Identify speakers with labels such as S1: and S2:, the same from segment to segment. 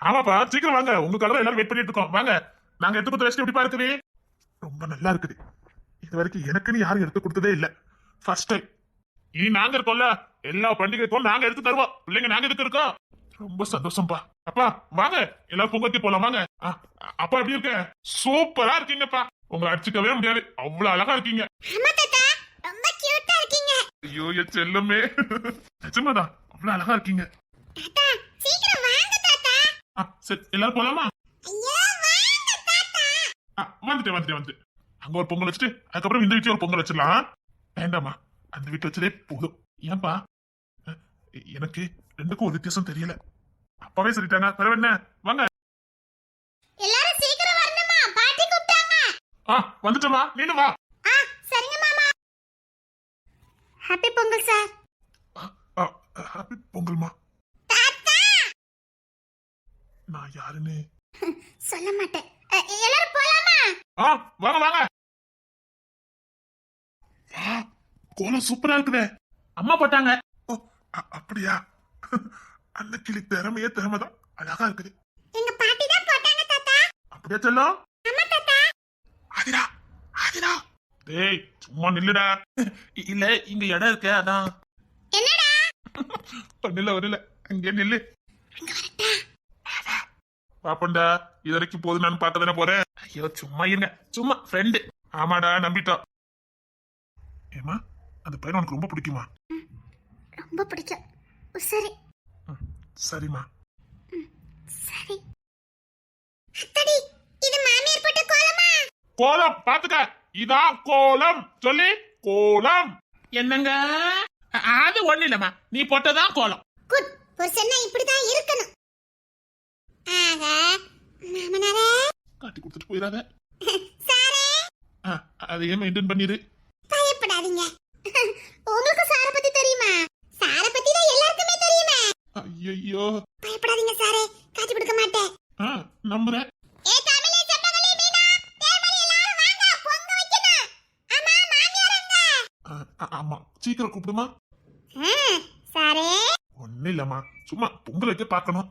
S1: ஆமாப்பா சீக்கிரம் வாங்க. உங்களுக்காக எல்லாரும் வெயிட் பண்ணிட்டு இருக்கோம். வாங்க. நாங்க எடுத்து கொடுத்த ரெஸ்ட் எப்படிப்பா இருக்குது ரொம்ப நல்லா இருக்குது. இது வரைக்கும் எனக்குன்னு யாரும் எடுத்து கொடுத்ததே இல்ல. ஃபர்ஸ்ட் டைம் இனி நாங்க இருக்கோம்ல. எல்லா பண்டிகைக்கும் நாங்க எடுத்து தருவோம். பிள்ளைங்க நாங்க எதுக்கு இருக்கோம்? ரொம்ப சந்தோஷம்ப்பா அப்பா வாங்க. எல்லாரும் பொங்கத்தி போலாம். வாங்க. அப்பா எப்படி இருக்க? சூப்பரா இருக்கீங்கப்பா. உங்களை அடிச்சுக்கவே முடியாது. அவ்வளவு அழகா இருக்கீங்க. ஐயோ என் செல்லமே. நிஜமாதான். அவ்வளவு அழகா இருக்கீங்க
S2: தாத்தா சீக்கிரம் வாங்க தாத்தா
S1: ஆ, சரி எல்லாரும் போலாமா? வந்துட்டேன் வந்துட்டேன் வந்துட்டேன். அங்க ஒரு பொங்கல் வச்சுட்டு அதுக்கப்புறம் இந்த வீட்டுல ஒரு பொங்கல் வச்சிடலாம். வேண்டாமா அந்த வீட்டுல வச்சதே போதும். ஏன்பா? எனக்கு ரெண்டுக்கும் ஒரு வித்தியாசம் தெரியல. அப்பாவே சொல்லிட்டாங்க வேற என்ன? வாங்க.
S2: எல்லாரும் சீக்கிரம் வரணுமா? பாட்டி கூப்பிட்டாங்க.
S1: ஆ வந்துட்டோமா நீனு வா.
S2: ஆ சரிங்க மாமா. ஹாப்பி பொங்கல் சார்
S1: ஹாப்பி பொங்கல்மா. யாருன்னு?
S2: சொல்ல மாட்டேன். எல்லாரும் போலாமா?
S1: ஆ வாங்க வாங்க. வா கோலம் சூப்பரா இருக்குதே. அம்மா போட்டாங்க. ஓ அப்படியா? அந்த கிளி திறமையே திறமைதான். அழகா இருக்குது.
S2: எங்க பாட்டி தான் போட்டாங்க தாத்தா.
S1: அப்படியே செல்லம்
S2: ஆமா தாத்தா.
S1: ஆதிரா ஆதிரா. டேய் சும்மா நில்லுடா. இல்ல இங்க இடம் இருக்கு அதான்.
S2: என்னடா?
S1: நில்ல வரல. அங்கே நில்லு.
S2: அங்க வரட்டா.
S1: பாப்பண்டா இது வரைக்கும் போது நான் பார்க்க தானே போறேன். ஐயோ சும்மா இருங்க. சும்மா ஃப்ரெண்டு ஆமாடா நம்பிட்டோம். ஏமா அந்த பையன் உனக்கு ரொம்ப பிடிக்குமா?
S2: ரொம்ப பிடிக்கும். சரி.
S1: சரிம்மா.
S2: சரி. அத்தடி இது மாமியார் போட்ட கோலமா?
S1: கோலம் பாத்துக்க இதான் கோலம். சொல்லி கோலம். என்னங்க? அ- அது ஒண்ணு இல்லம்மா. நீ போட்டதான் கோலம்.
S2: குட் புருஷன்னா இப்படிதான் இருக்கணும். ஆகா மாமனாரே.
S1: காட்டி கொடுத்துட்டு போயிடாத.
S2: சாரே.
S1: ஆ, அதையே மெயின்டைன் பண்ணிரு.
S2: பயப்படாதீங்க. உங்களுக்கு சார பத்தி தெரியுமா? சார பத்தி தான் எல்லாருக்குமே தெரியுமே.
S1: ஐயோ
S2: பயப்படாதீங்க சாரே. கொடுக்க மாட்டேன்.
S1: ஆ நம்புறேன்.
S2: ஆமா
S1: சீக்கிரம் கூப்பிடுமா.
S2: சாரே.
S1: ஒண்ணு இல்லம்மா. சும்மா பொங்கல் வைக்க பார்க்கணும்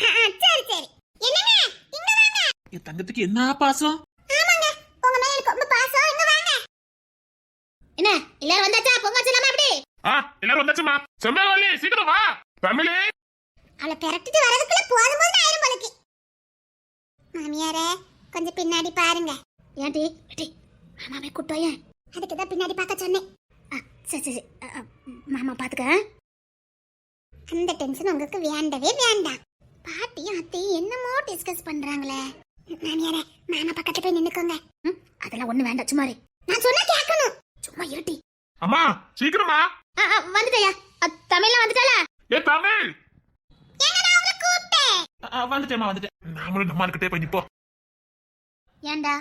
S2: ஆ, சரி சரி என்னங்க இங்க வாங்க
S1: என் தங்கத்துக்கு என்ன பாசம்?
S2: ஆமாங்க. உங்க மேல எனக்கு ரொம்ப பாசம். இங்க வாங்க. என்ன எல்லாரும் வந்தாச்சா? பொங்க வச்சலாமா அப்படி
S1: ஆ எல்லாரும் வந்தாச்சுமா. செம்மேலி சீக்கிரம் வா. தமிழே.
S2: அவளை பெரட்டிட்டு வரதுக்குள்ள போதும் போது ஆயிரம் போலக்கு. மாமியாரே கொஞ்சம் பின்னாடி பாருங்க. ஏன்டி ஏடி மாமாவே கூட்டோயே அதுக்கு தான் பின்னாடி பார்க்க சொன்னேன். ஆ, சரி சரி மாமா பாத்துக்க. அந்த டென்ஷன் உங்களுக்கு வேண்டவே வேண்டாம். பாட்டியும் அத்தையும் என்னமோ டிஸ்கஸ் பண்றாங்களே. மாமியாரே மாமா பக்கத்துல போய் நின்னுக்கோங்க. ம், அதெல்லாம் ஒண்ணு வேண்டாம் சும்மா இரு. நான் சொன்னா கேட்கணும். சும்மா இருட்டி.
S1: அம்மா சீக்கிரமா.
S2: வந்துட்டயா? தமிழ்ல வந்துட்டால
S1: ஏ தமிழ்.
S2: என்னடா உங்களை கூப்பிட்டேன்?
S1: வந்துட்டேமா வந்துட்டேன். நாமளும் நம்ம கிட்டே போய் நிப்போம்.
S2: ஏன்டா?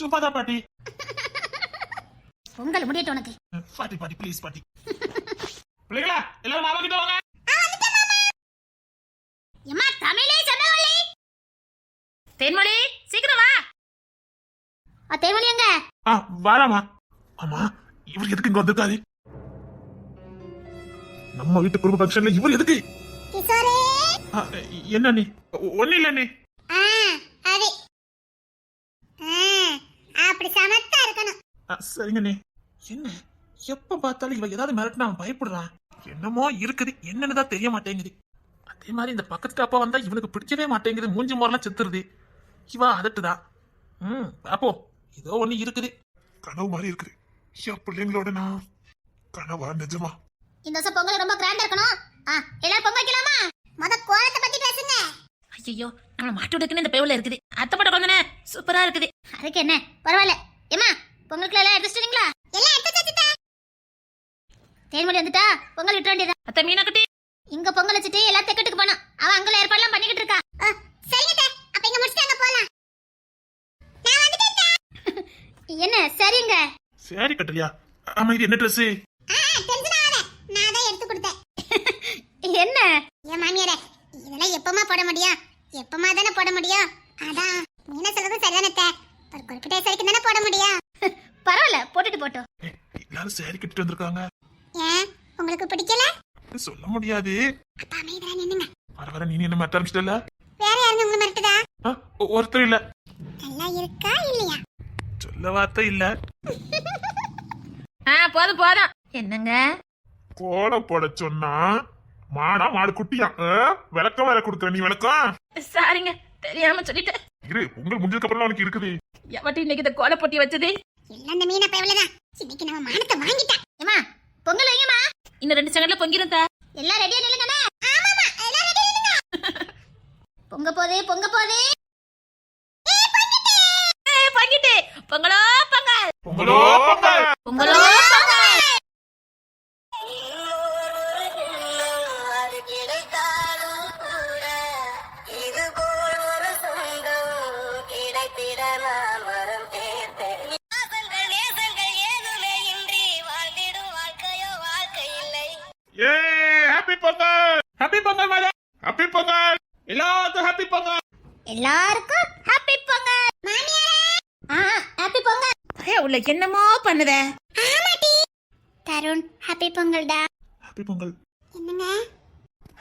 S1: சும்மாதான் பாட்டி.
S2: பொங்கல் முடியட்டும் உனக்கு.
S1: பாட்டி பாட்டி ப்ளீஸ் பாட்டி. பிள்ளைங்களா எல்லாரும் மாமா கிட்ட வாங்க.
S2: எம்மா தமிழே தேன்மொழி சீக்கிரம் வா. ஆ தேன்மொழி எங்க?
S1: ஆ வாராமா ஆமா இவர் எதுக்கு இங்க வந்திருக்காரு? நம்ம வீட்டு குடும்ப ஃபங்க்ஷன்ல இவர் எதுக்கு?
S2: கிஷோரே.
S1: ஆ, என்ன நீ ஒண்ணு இல்ல நீ
S2: ஆ அது. ஆ அப்படி சமத்தா இருக்கணும்.
S1: ஆ, சரிங்க நீ என்ன? எப்ப பார்த்தாலும் இவ ஏதாவது மிரட்டினா அவன் பயப்படுறான் என்னமோ இருக்குது. என்னன்னு தான் தெரிய மாட்டேங்குது. அதே மாதிரி இந்த பக்கத்து அப்பா வந்தா இவனுக்கு பிடிக்கவே மாட்டேங்குது. மூஞ்சி முறைலாம் செத்துருது. இவா அதட்டுதான் ம் அப்போ ஏதோ ஒண்ணு இருக்குது. கனவு மாதிரி இருக்குது. என் பிள்ளைங்களோட நான். கனவா நிஜமா?
S2: இந்த வருஷம் பொங்கல் ரொம்ப கிராண்டா இருக்கணும். ஆ எல்லாரும் பொங்கல் வைக்கலாமா? முத கோலத்தை பத்தி பேசுங்க.
S3: ஐயோ நம்மள மாட்டு விடுக்குன்னு இந்த பேவுல இருக்குது. அத்தைப்பட்ட குழந்தை சூப்பரா இருக்குது.
S2: அதுக்கு என்ன? பரவாயில்ல. ஏமா பொங்கலுக்குள்ள எல்லாம் எடுத்துட்டீங்களா எல்லாம் எடுத்து வச்சுட்டா தேன்மொழி வந்துட்டா? பொங்கல் விட்டு வேண்டியதா
S3: அத்தை மீனா குட்டி
S2: இங்க பொங்கல் வச்சுட்டு எல்லாம் தெக்கட்டுக்கு போனோம். அவ அங்கல ஏற்பாடுலாம் பண்ணிக்கிட்டு இருக்கா. சரிங்க அத்தை. அப்ப இங்க முடிச்சுட்டு அங்க போலாம் நான் வந்துட்டேன் அத்தை. என்ன சரிங்க.
S1: சரி கட்டலியா? ஆமா இது என்ன ட்ரெஸ்
S2: ஆ, டென்ஷன் ஆகாத. நான் தான் எடுத்து கொடுத்தேன்.
S3: என்ன?
S2: ஏன் மாமியாரே, இதெல்லாம் எப்பமா போட முடியும்? எப்பமா தானே போட முடியும்? அதான், மீனா சொல்றதும் சரிதானே அத்தை. ஒரு குறிப்பிட்ட வயசு வரைக்கும் தானே போட முடியும்?
S3: பரவாயில்ல போட்டுட்டு போட்டோம்
S1: எல்லாரும் சேரி கட்டிட்டு வந்திருக்காங்க.
S2: ஏன், உங்களுக்கு பிடிக்கல?
S1: சொல்ல முடியாது.
S2: அப்ப அமைதியா நின்னுங்க
S1: வர வர நீ என்ன மாத்த ஆரம்பிச்சிட்டல
S2: வேற உங்களை மிரட்டுதா
S1: ஒருத்தர் இல்ல.
S2: நல்லா இருக்கா இல்லையா?
S1: சொல்ல வார்த்தை இல்ல.
S3: ஆ போதும் போதும். என்னங்க?
S1: கோலம் போட சொன்னா மாடா மாடு குட்டியா? ஆ? விளக்கம் வேற கொடுக்குற நீ விளக்கம்?
S3: சாரிங்க தெரியாம சொல்லிட்டேன்.
S1: இரு உங்கள் முடிஞ்சதுக்கு அப்புறம் உனக்கு இருக்குது.
S3: எவட்டி இன்னைக்கு இந்த கோலை போட்டி வச்சது?
S2: எல்லாம் அந்த மீனா பயவுலதான் இன்னைக்கு நம்ம மானத்தை வாங்கிட்டா.
S3: ஏமா பொங்கல் வைங்கம்மா இன்னும் ரெண்டு செகண்ட்ல பொங்கிரும் தா.
S2: எல்லாம் ரெடியா நில்லுங்கண்ணே. ஆமாமா எல்லாம் ரெடியா நில்லுங்க. பொங்க போதே பொங்க போதே
S3: பொங்கல்.
S1: எல்லாத்துக்கும் ஹாப்பி பொங்கல்.
S2: எல்லாருக்கும் ஹாப்பி பொங்கல். மாமியாரே. ஆ ஹாப்பி பொங்கல்.
S3: உள்ள என்னமோ பண்ணுதே.
S2: ஆமாடி. தருண் ஹாப்பி பொங்கல்டா.
S1: ஹாப்பி பொங்கல்.
S2: என்னங்க?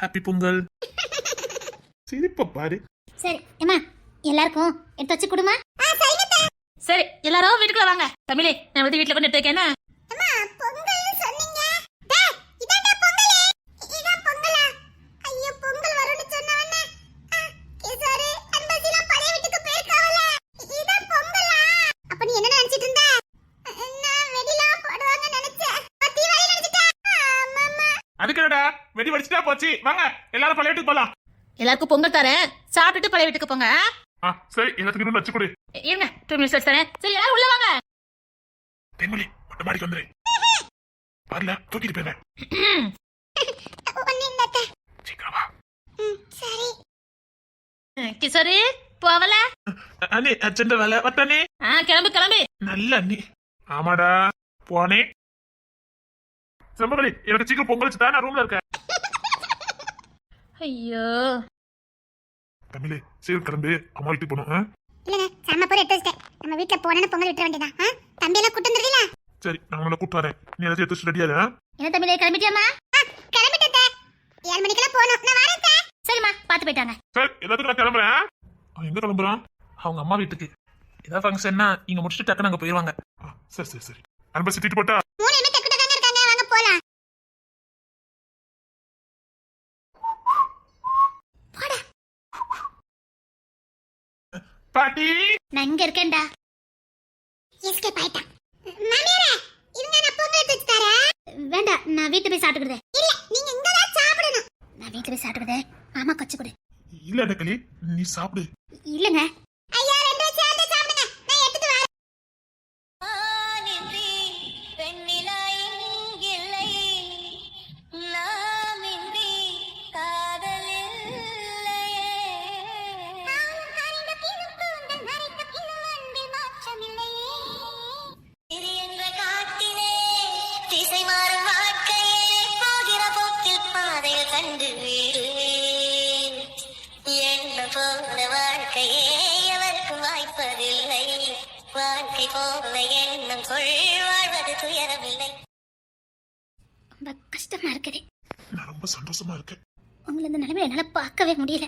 S1: ஹாப்பி பொங்கல். சிரிப்ப பாரு.
S2: சரி ஏமா எல்லாருக்கும் எடுத்து வச்சு கொடுமா? ஆ சரிங்க
S3: சரி எல்லாரும் வீட்டுக்குள்ள வாங்க. தமிழே நான் வந்து வீட்டுல கொண்டு எடுத்து வைக்கேனா
S2: அம்மா பொங்கல்னு சொன்னீங்க டேய் இதான்டா பொங்கல் இதான் பொங்கலா ஐயோ பொங்கல் வரும்னு சொன்னவனே கேசாரு அன்பசிலாம் பழைய வீட்டுக்கு போயிருக்காவல இதான் பொங்கலா அப்ப நீ என்ன நினைச்சிட்டு இருந்த நான் வெடிலாம் போடுவாங்க நினைச்சேன் தீவாளி நினைச்சிட்டேன் ஆமாமா
S1: அதுக்கு என்னடா வெடி வடிச்சுட்டா போச்சு. வாங்க எல்லாரும் பழைய வீட்டுக்கு போலாம்.
S3: எல்லாருக்கும் பொங்கல் தரேன். சாப்பிட்டுட்டு பழைய வீட்டுக்கு போங்க. ஆ?
S1: சரி எல்லாத்துக்கும் இன்னும் வச்சு கொடு.
S3: இருங்க டூ மினிட்ஸ் தரேன். சரி எல்லாரும் உள்ள வாங்க.
S1: தென்மொழி மொட்டை மாடிக்கு வந்துரு. வரல தூக்கிட்டு போயிடுவேன். சீக்கிரம்
S2: சரி.
S3: கிஷோரு போவல?
S1: அண்ணி அச்சண்ட வேலை. வட்டானே
S3: ஆ கிளம்பு கிளம்பு.
S1: நல்ல அண்ணி. ஆமாடா. போனே. செம்பகலி எனக்கு சீக்கிரம் பொங்கல் வச்சுட்டா நான் ரூம்ல இருக்கேன்.
S3: ஐயோ.
S1: தமிழே சீக்கிரம் கிளம்பு அம்மா வீட்டுக்கு போகணும் ஆ?
S2: இல்லங்க சாம போய் எடுத்து வச்சிட்டேன். நம்ம வீட்ல போனேன்னு பொங்கல் விட்டுற வேண்டியதான் ஆ? தம்பி எல்லாம் கூட்டு வந்துருக்கீல
S1: சரி நான் உன்னை கூப்பிட்டு வரேன் நீ எல்லாத்தையும் எடுத்து ரெடியா இரு, ஆ?
S3: என்ன தமிழே கிளம்பிட்டியாமா
S2: கிளம்பிட்டேன் ஏழு மணிக்கெல்லாம் போகணும். நான் வரேன்.
S3: சரிம்மா பாத்து போயிட்டாங்க.
S1: சரி எல்லாத்துக்கும் நான் கிளம்புறேன்? அவன் எங்க கிளம்புறான் அவங்க அம்மா வீட்டுக்கு. ஏதாவது ஃபங்க்ஷன்னா இங்க முடிச்சுட்டு டக்குனு அங்க போயிருவாங்க. ஆ, சரி சரி சரி. அன்பை சிட்டிட்டு போட்டா
S2: மூணு என்ன டக்கு டக்காங்க இருக்காங்க வாங்க போலாம்
S1: பாட்டி?
S2: நான் இங்க இருக்கேன்டா. எஸ்கேப் ஆயிட்டான். மாமியாரே இருங்க நான் பொங்கல் எடுத்து வச்சு தரேன். வேண்டாம் நான் வீட்டு போய் சாப்பிட்டுக்கிறேன். இல்ல நீங்க இங்க தான் சாப்பிடணும். நான் வீட்டு போய் சாப்பிட்டுக்கிறேன். மாமா கொச்சு கொடு.
S1: இல்ல நக்கலி நீ சாப்பிடு. சந்தோஷமா இருக்கேன்
S2: உங்களை இந்த நிலைமையில என்னால பார்க்கவே முடியல.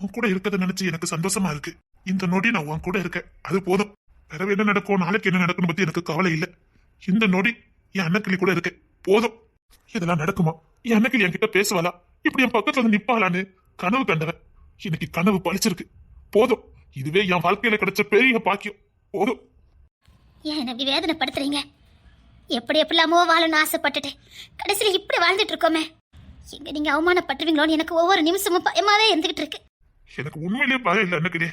S1: உன் கூட இருக்கதை நினைச்சு எனக்கு சந்தோஷமா இருக்கு. இந்த நொடி நான் உன் கூட இருக்கேன். அது போதும். பிறகு என்ன நடக்கும் நாளைக்கு என்ன நடக்கும் பத்தி எனக்கு கவலை இல்ல. இந்த நொடி என் அண்ணக்கிளி கூட இருக்கேன். போதும். இதெல்லாம் நடக்குமா? என் அண்ணக்கிளி என்கிட்ட பேசுவாளா? இப்படி என் பக்கத்துல வந்து நிப்பாளான்னு? கனவு கண்டவன். இன்னைக்கு கனவு பழிச்சிருக்கு. போதும். இதுவே என் வாழ்க்கையில கிடைச்ச பெரிய பாக்கியம். போதும்.
S2: ஏன் என்ன இப்படி வேதனைப்படுத்துறீங்க? எப்படி எப்படிலாமோ வாழணும்னு ஆசைப்பட்டுட்டேன். கடைசியில் இப்படி வாழ்ந்துட்டு இருக்கோமே. எங்க நீங்க அவமானப்பட்டுவீங்களோன்னு எனக்கு ஒவ்வொரு நிமிஷமும் பயமாவே இருந்துகிட்டு இருக்கு.
S1: எனக்கு உண்மையிலேயே பயம் இல்லை அண்ணக்கிளியே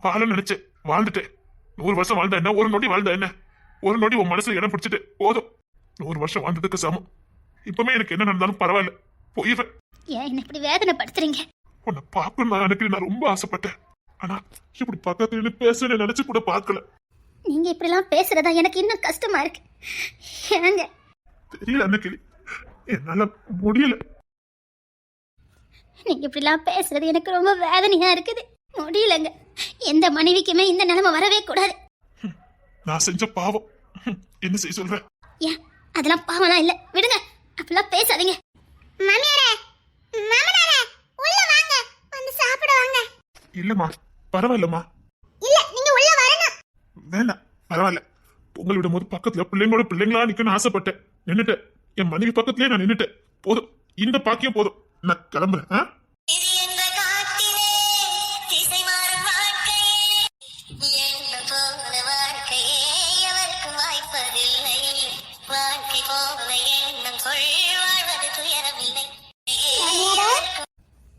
S1: வாழ நினைச்சேன் வாழ்ந்துட்டேன். நூறு வருஷம் வாழ்ந்த என்ன? ஒரு நொடி வாழ்ந்த என்ன? ஒரு நொடி உன் மனசுல இடம் பிடிச்சிட்டு போதும். நூறு வருஷம் வாழ்ந்ததுக்கு சமம். இப்பவுமே எனக்கு என்ன நடந்தாலும் பரவாயில்ல. போயிடுவேன்.
S2: ஏன் என்ன இப்படி வேதனைப்படுத்துறீங்க?
S1: உன்னை பார்க்கணும் எனக்கு நான் ரொம்ப ஆசைப்பட்டேன். ஆனா இப்படி பக்கத்துல பேசுன்னு நினைச்சு கூட பார்க்கல.
S2: நீங்க இப்படிலாம் பேசுறதா எனக்கு இன்னும் கஷ்டமா இருக்கு. ஏங்க?
S1: தெரியல அண்ணக்கிளி என்னால முடியல.
S2: நீங்க இப்படிலாம் பேசுறது எனக்கு ரொம்ப வேதனையா இருக்குது. முடியலங்க. எந்த மனைவிக்குமே இந்த நிலைமை வரவே கூடாது.
S1: நான் செஞ்ச பாவம். என்ன செய்ய சொல்ற?
S2: ஏன்? அதெல்லாம் பாவம்லாம் இல்ல. விடுங்க. அப்படிலாம் பேசாதீங்க. மாமியாரே மாமனாரே உள்ள
S1: இல்லம்மா பரவாயில்லம்மா.
S2: இல்ல நீங்க உள்ள வரணும்.
S1: வேண்டாம் பரவாயில்ல. பொங்கல் விடும் போது பக்கத்துல பிள்ளைங்களோட பிள்ளைங்களா நிக்கணும்னு ஆசைப்பட்டேன். நின்னுட்டேன். என் மனைவி பக்கத்துலயே நான் நின்னுட்டேன். போதும். இந்த பாக்கியம் போதும். நான் கிளம்புறேன்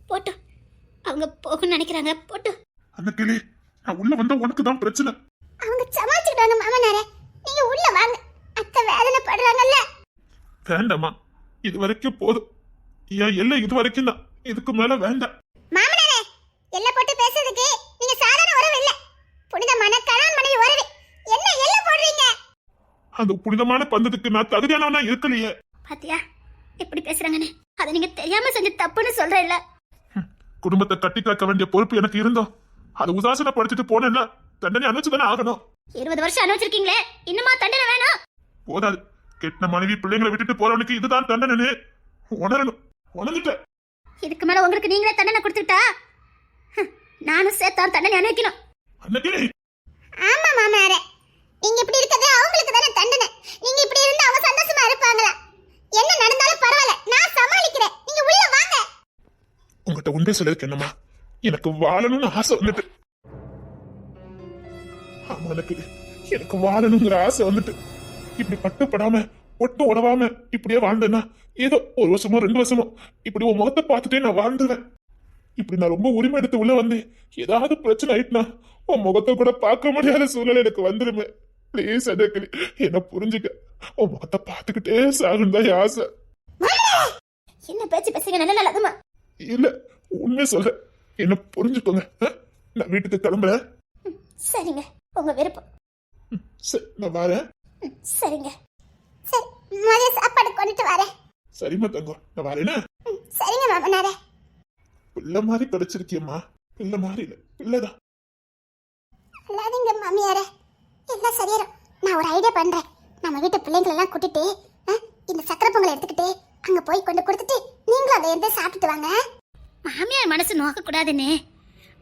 S2: போட்டு. அவங்க போகணும்னு நினைக்கிறாங்க. போட்டு.
S1: அந்த கிளி நான் உள்ள வந்தா உனக்கு தான் பிரச்சனை.
S2: அவங்க சமாளிச்சுக்கிட்டாங்க மாமனாரே. நீங்க உள்ள வாங்க. அத்தை வேதனை படுறாங்கல்ல
S1: வேண்டாம்மா இது வரைக்கும் போதும். என் எல்லை இது வரைக்கும் தான் இதுக்கு மேல வேண்டாம்.
S2: மாமனாரே எல்லை போட்டு பேசுறதுக்கு நீங்க சாதாரண உறவு இல்ல. புனிதமான கணவன் மனைவி உறவு. என்ன எல்லை போடுறீங்க?
S1: அந்த புனிதமான பந்தத்துக்கு நான் தகுதியானவனா இருக்கலையே.
S2: பாத்தியா எப்படி பேசுறாங்கன்னு? அதை நீங்க தெரியாம செஞ்ச தப்புன்னு சொல்றேன்ல.
S1: குடும்பத்தை கட்டி காக்க வேண்டிய பொறுப்பு எனக்கு இருந்தோம் அதை உதாசனப்படுத்திட்டு போனேன்ல தண்டனை அனுப்பிச்சுதானே ஆகணும்.
S2: இருபது வருஷம் அனுபவிச்சிருக்கீங்களே இன்னுமா தண்டனை வேணும்?
S1: போதாது. கெட்ட மனைவி பிள்ளைங்களை விட்டுட்டு போறவனுக்கு இதுதான் தண்டனை உணரணும். உணர்ந்துட்டேன்.
S2: இதுக்கு மேல உங்களுக்கு நீங்களே தண்டனை கொடுத்துட்டா? நானும் சேர்த்தான் தண்டனை அனுபவிக்கணும்.
S1: அன்னைக்கு
S2: ஆமா மாமனாரே. நீங்க இப்படி இருக்கிறது அவங்களுக்கு தானே தண்டனை. நீங்க இப்படி இருந்தா அவங்க சந்தோஷமா இருப்பாங்களா? என்ன நடந்தாலும் பரவாயில்ல நான் சமாளிக்கிறேன். நீங்க உள்ள வாங்க.
S1: உங்ககிட்ட உண்டே சொல்லதுக்கு என்னம்மா? எனக்கு வாழணும்னு ஆசை வந்துட்டு. ஆமா எனக்கு எனக்கு வாழணுங்கிற ஆசை வந்துட்டு. இப்படி பட்டுப்படாம ஒட்டு உடவாம இப்படியே வாழ்ந்தேன்னா ஏதோ ஒரு வருஷமோ ரெண்டு வருஷமோ இப்படி உன் முகத்தை பார்த்துட்டே நான் வாழ்ந்துருவேன். இப்படி நான் ரொம்ப உரிமை எடுத்து உள்ள வந்தேன். ஏதாவது பிரச்சனை ஆயிட்டுனா உன் முகத்தை கூட பார்க்க முடியாத சூழ்நிலை எனக்கு வந்துருமே. ப்ளீஸ் அதற்குலி என்ன புரிஞ்சுக்க. உன் முகத்தை பார்த்துக்கிட்டே சாகணும் தான் ஆசை.
S2: என்ன பேச்சு பேசுங்க நல்ல நல்லதுமா
S1: இல்ல உண்மையை சொல்றேன். என்ன புரிஞ்சுக்கோங்க? நான் வீட்டுக்கு கிளம்புறேன்.
S2: சரிங்க. உங்க விருப்பம்.
S1: சரி நான் வரேன்.
S2: சரிங்க. சரி முதல்ல சாப்பாடு கொண்டுட்டு வரேன்.
S1: சரிம்மா தங்கம். நான் வரேனே?
S2: ம், சரிங்க மாமனாரே
S1: பிள்ளை மாதிரி கிடைச்சிருக்கியம்மா. பிள்ளை மாதிரி இல்ல. பிள்ளைதான்.
S2: அல்லாதீங்க மாமியாரே. எல்லாம் சரியாயிரும். நான் ஒரு ஐடியா பண்றேன். நம்ம வீட்டு பிள்ளைங்களை எல்லாம் கூட்டிட்டு ஆ, இந்த சக்கரை பொங்கலை எடுத்துக்கிட்டு அங்க போய் கொண்டு கொடுத்துட்டு நீங்களும் அதை இருந்து சாப்பிட்டுட்டு வாங்க. மாமியார் மனசு நோக்க கூடாதுன்னு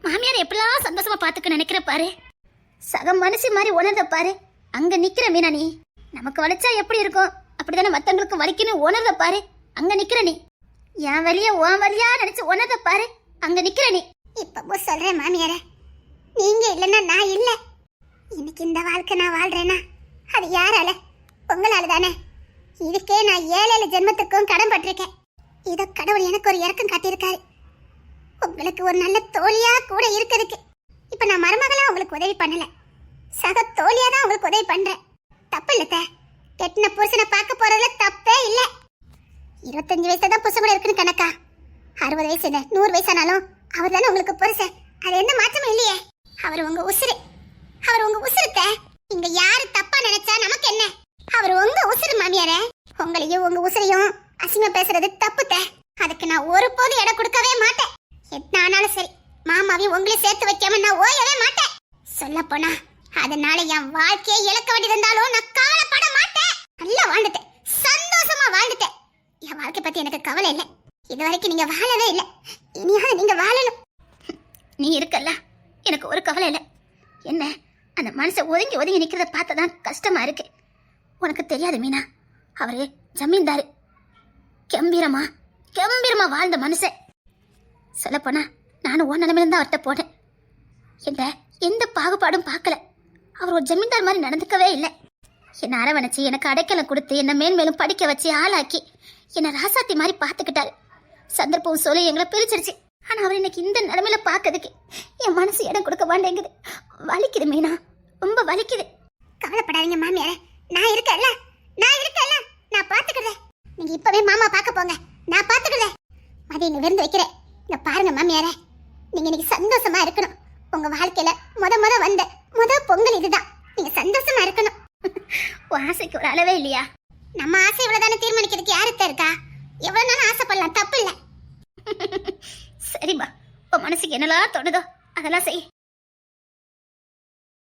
S2: மாமியார் எப்படிலாம் சந்தோஷமா பாத்துக்க நினைக்கிற பாரு. சக மனசு மாதிரி உணர்ந்த பாரு. அங்க நிக்கிற மீனா நீ நமக்கு வளைச்சா எப்படி இருக்கும் அப்படிதானே மத்தவங்களுக்கு வலிக்குன்னு உணர்த பாரு. அங்க நிக்கிற நீ. என் வழிய உன் வழியா நினைச்சு உணர்த பாரு. அங்க நிக்கிற நீ. இப்ப சொல்றேன் மாமியாரே. நீங்க இல்லைன்னா நான் இல்ல. இன்னைக்கு இந்த வாழ்க்கை நான் வாழ்றேனா? அது யாரால? உங்களால தானே இதுக்கே நான் ஏழு ஏழு ஜென்மத்துக்கும் கடன் பட்டிருக்கேன். இதோ கடவுள் எனக்கு ஒரு இறக்கம் காட்டியிருக்காரு. உங்களுக்கு ஒரு நல்ல தோழியா கூட இருக்கிறதுக்கு. இப்ப நான் மருமகளா உங்களுக்கு உதவி பண்ணல. சக தோழியா தான் உங்களுக்கு உதவி பண்றேன். தப்பு இல்லத்த கெட்டின புருஷனை பார்க்க போறதுல தப்பே இல்ல. இருபத்தஞ்சு வயசுல தான் புருஷன் கூட இருக்குன்னு கணக்கா. அறுபது வயசு இல்ல நூறு வயசானாலும் அவர் தானே உங்களுக்கு புருஷன். அது எந்த மாற்றமும் இல்லையே. அவர் உங்க உசுறு. அவர் உங்க உசுருத்த இங்க யாரு தப்பா நினைச்சா நமக்கு என்ன? அவர் உங்க உசுறு மாமியாரே. உங்களையும் உங்க உசுரையும் அசிங்க பேசுறது தப்புத்த அதுக்கு நான் ஒரு இடம் கொடுக்கவே மாட்டேன். என்ன ஆனாலும் சரி மாமாவையும் உங்களையும் சேர்த்து வைக்காம நான் ஓயவே மாட்டேன். சொல்ல போனா அதனால என் வாழ்க்கையை இழக்க வேண்டியிருந்தாலும் நான் கவலைப்பட மாட்டேன். நல்லா வாழ்ந்துட்டேன். சந்தோஷமா வாழ்ந்துட்டேன். என் வாழ்க்கை பத்தி எனக்கு கவலை இல்லை. இது வரைக்கும் நீங்க வாழவே இல்லை. இனியாவது நீங்க வாழணும். நீ இருக்கல்ல. எனக்கு ஒரு கவலை இல்லை. என்ன? அந்த மனுஷன் ஒதுங்கி ஒதுங்கி நிக்கிறத பார்த்ததான் கஷ்டமா இருக்கு. உனக்கு தெரியாது மீனா. அவரு ஜமீன்தாரு. கம்பீரமா கம்பீரமா வாழ்ந்த மனுஷன். சொல்லப்போனா நானும் உன் நிலைமையில தான் அவர்கிட்ட போனேன். எந்த எந்த பாகுபாடும் பார்க்கல. அவர் ஒரு ஜமீன்தார் மாதிரி நடந்துக்கவே இல்லை. என்னை அரவணைச்சு எனக்கு அடைக்கலம் கொடுத்து என்னை மேன்மேலும் படிக்க வச்சு ஆளாக்கி என்னை ராசாத்தி மாதிரி பார்த்துக்கிட்டாரு. சந்தர்ப்பம் சொல்லி எங்களை பிரிச்சிருச்சு. ஆனால் அவர் இன்னைக்கு இந்த நிலமையில பார்க்கறதுக்கு என் மனசு இடம் கொடுக்க மாட்டேங்குது. வலிக்குது மீனா. ரொம்ப வலிக்குது. கவலைப்படாதீங்க மாமியார. நான் இருக்கேன்ல. நான் இருக்கேன்ல. நான் பார்த்துக்கிறேன். நீங்க இப்பவே மாமா பார்க்க போங்க. நான் பார்த்துக்கிறேன். மதியம் இங்க விருந்து வைக்கிறேன். இங்க பாருங்க மாமியார நீங்க இன்னைக்கு சந்தோஷமா இருக்கணும் உங்க வாழ்க்கையில முத முத வந்த முத பொங்கல் இதுதான் நீங்க சந்தோஷமா இருக்கணும் உன் ஆசைக்கு ஒரு அளவே இல்லையா நம்ம ஆசை இவ்வளவுதானே தீர்மானிக்கிறதுக்கு யாருத்த இருக்கா எவ்வளவு நாளும் ஆசைப்படலாம் தோணுதோ அதெல்லாம் செய்.